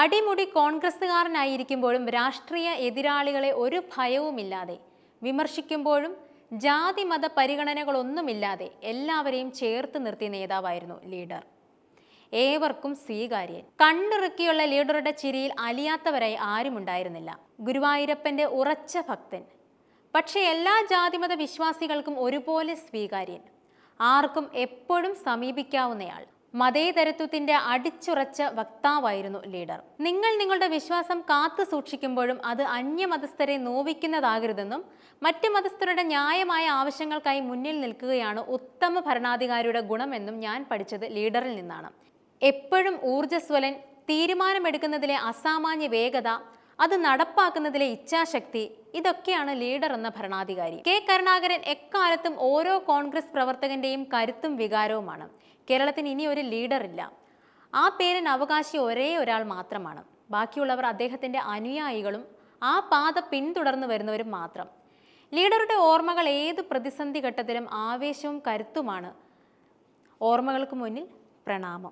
അടിമുടി കോൺഗ്രസ്സുകാരനായിരിക്കുമ്പോഴും രാഷ്ട്രീയ എതിരാളികളെ ഒരു ഭയവുമില്ലാതെ വിമർശിക്കുമ്പോഴും ജാതി മത പരിഗണനകളൊന്നുമില്ലാതെ എല്ലാവരെയും ചേർത്ത് നിർത്തിയ നേതാവായിരുന്നു ലീഡർ. ഏവർക്കും സ്വീകാര്യൻ. കണ്ണിറുക്കിയുള്ള ലീഡറുടെ ചിരിയിൽ അലിയാത്തവരായി ആരുമുണ്ടായിരുന്നില്ല. ഗുരുവായൂരപ്പന്റെ ഉറച്ച ഭക്തൻ. പക്ഷേ എല്ലാ ജാതിമത വിശ്വാസികൾക്കും ഒരുപോലെ സ്വീകാര്യൻ. ആർക്കും എപ്പോഴും സമീപിക്കാവുന്നയാൾ. മതേതരത്വത്തിന്റെ അടിച്ചുറച്ച വക്താവായിരുന്നു ലീഡർ. നിങ്ങൾ നിങ്ങളുടെ വിശ്വാസം കാത്തു സൂക്ഷിക്കുമ്പോഴും അത് അന്യമതസ്ഥരെ നോവിക്കുന്നതാകരുതെന്നും മറ്റ് മതസ്ഥരുടെ ന്യായമായ ആവശ്യങ്ങൾക്കായി മുന്നിൽ നിൽക്കുകയാണ് ഉത്തമ ഭരണാധികാരിയുടെ ഗുണമെന്നും ഞാൻ പഠിച്ചത് ലീഡറിൽ നിന്നാണ്. എപ്പോഴും ഊർജസ്വലൻ തീരുമാനമെടുക്കുന്നതിലെ അസാമാന്യ വേഗത അത് നടപ്പാക്കുന്നതിലെ ഇച്ഛാശക്തി. ഇതൊക്കെയാണ് ലീഡർ എന്ന ഭരണാധികാരി. കെ. കരുണാകരൻ എക്കാലത്തും ഓരോ കോൺഗ്രസ് പ്രവർത്തകന്റെയും കരുത്തും വികാരവുമാണ്. കേരളത്തിന് ഇനി ഒരു ലീഡർ ഇല്ല. ആ പേരിന് അവകാശി ഒരേ ഒരാൾ മാത്രമാണ്. ബാക്കിയുള്ളവർ അദ്ദേഹത്തിന്റെ അനുയായികളും ആ പാത പിന്തുടർന്നു വരുന്നവരും മാത്രം. ലീഡറുടെ ഓർമ്മകൾ ഏത് പ്രതിസന്ധി ഘട്ടത്തിലും ആവേശവും കരുത്തുമാണ്. ഓർമ്മകൾക്ക് മുന്നിൽ പ്രണാമം.